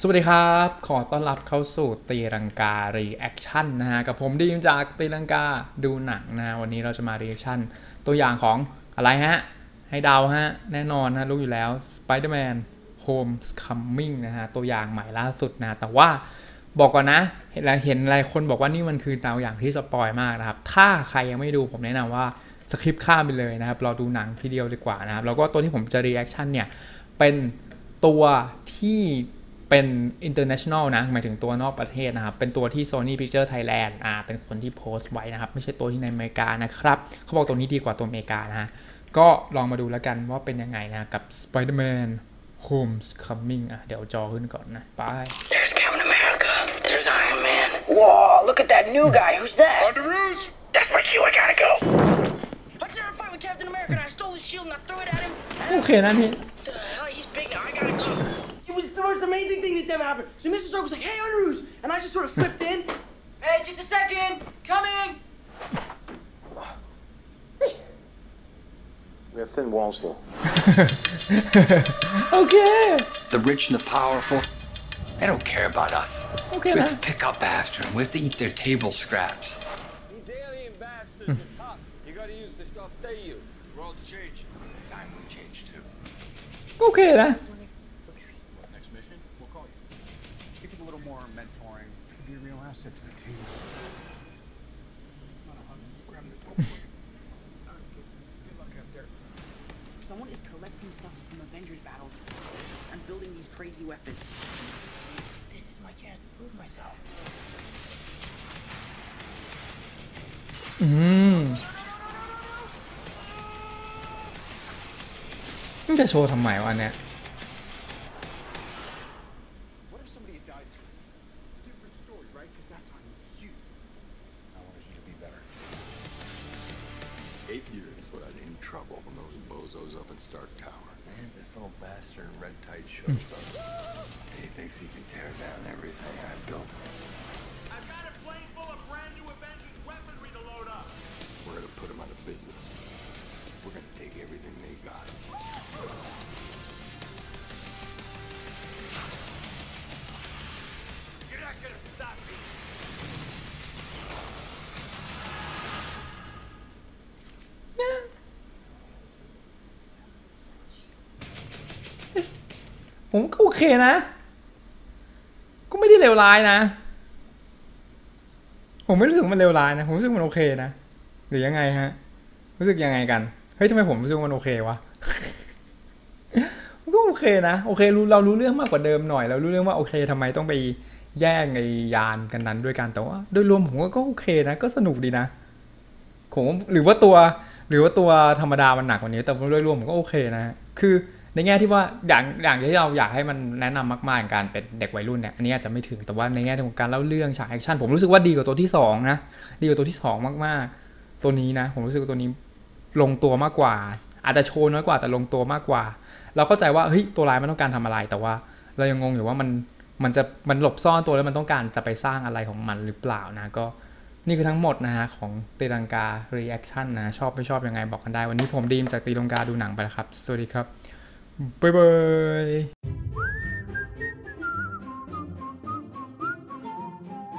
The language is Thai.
สวัสดีครับ ขอต้อนรับเข้าสู่ตีลังการีแอคชั่นนะฮะ กับผมดีมจากตีลังกาดูหนังนะ วันนี้เราจะมารีแอคชั่น ตัวอย่างของอะไรฮะ ให้เดาฮะ แน่นอนนะรู้อยู่แล้ว Spider-Man Homecoming นะฮะ ตัวอย่างใหม่ล่าสุดนะ แต่ว่าบอกก่อนนะ เห็นหลายเห็นหลายคนบอกว่านี่มันคือตัวอย่างที่สปอยมากนะครับ ถ้าใครยังไม่ดูผมแนะนำว่าสคริปต์ข้ามไปเลยนะครับ เราดูหนังทีเดียวดีกว่านะครับ แล้วก็ตัวที่ผมจะรีแอคชั่นเนี่ยเป็นตัวที่ เป็น international นะ หมายถึงตัวนอกประเทศนะครับ เป็นตัวที่ Sony Picture Thailand อ่า เป็นคนที่โพสต์ไว้นะครับ ไม่ใช่ตัวที่ในอเมริกานะครับ เขาบอกตัวนี้ดีกว่าตัวอเมริกานะฮะ ก็ลองมาดูแล้วกันว่าเป็นยังไงนะกับ Spider-Man Homecoming อะ เดี๋ยวจอขึ้นก่อนนะไป There's Captain America. There's Iron Man. Whoa, look at that new guy. Who's that? Underoos! That's my cue. I gotta go. I was in a fight with Captain America and I stole his shield and I threw it at him. โอเคนะนี่ amazing thing that's ever happened. So Mr. Stark was like, hey, Underoos! And I just sort of flipped in. Hey, just a second! Coming! We have thin walls here. okay. The rich and the powerful, they don't care about us. Okay, we have to pick up after them. We have to eat their table scraps. These alien bastards hmm. are tough. You gotta use the stuff they use. The world's changed. It's time we change too. Okay, then call you. Give it a little more mentoring. Be a real asset to the team. Not a hug. Just grab the door. All right, good. Good luck out there. Someone is collecting stuff from Avengers battles and building these crazy weapons. This is my chance to prove myself. อืมมันจะโชว์ทำไมวะเนี่ย Eight years without any trouble from those bozos up in Stark Tower. Man, this little bastard in red tight shows hmm. up. he thinks he can tear down everything I built. I've got a plane full of brand new Avengers weaponry to load up. We're gonna put him out of business. We're gonna take everything they got. You're not gonna stop me. ผมก็โอเคนะ ก็ไม่ได้เลวร้ายนะ ผมไม่รู้สึกมันเลวร้ายนะ ผมรู้สึกมันโอเคนะ หรือยังไงฮะ รู้สึกยังไงกัน เฮ้ยทำไมผมรู้สึกมันโอเควะก็โอเคนะ โอเครู้เรารู้เรื่องมากกว่าเดิมหน่อย เรารู้เรื่องว่าโอเคทำไมต้องไปแย่งไอยานกันนั้นด้วยกันแต่ว่าโดยรวมผมก็โอเคนะ ก็สนุกดีนะผมหรือว่าตัว หรือว่าตัวธรรมดามันหนักกว่านี้ แต่โดยรวมผมก็โอเคนะ คือ ในแง่ที่ว่าอย่างอย่างที่เราอยากให้มันแนะนำมากๆางการเป็นเด็กวัยรุ่นเนี่ยอันนี้อาจจะไม่ถึงแต่ว่าในแง่ของการเล่าเรื่องฉากแอคชั่นผมรู้สึกว่าดีกว่าตัวที่สองนะดีกว่าตัวที่สองมากๆ ตัวนี้นะ ผมรู้สึกว่าตัวนี้ลงตัวมากกว่า อาจจะโชว์น้อยกว่าแต่ลงตัวมากกว่า เราเข้าใจว่าเฮ้ยตัวร้ายมันต้องการทำอะไรแต่ว่า เรายังงงอยู่ว่ามันมันจะมันหลบซ่อนตัวแล้วมันต้องการจะไปสร้างอะไรของมันหรือเปล่านะก็นี่คือทั้งหมดนะฮะของตีลังกา reaction นะ ชอบไม่ชอบยังไงบอกกันได้ วันนี้ผมดีมจากตีลังกาดูหนังไปแล้วครับ สวัสดีครับ Bye bye.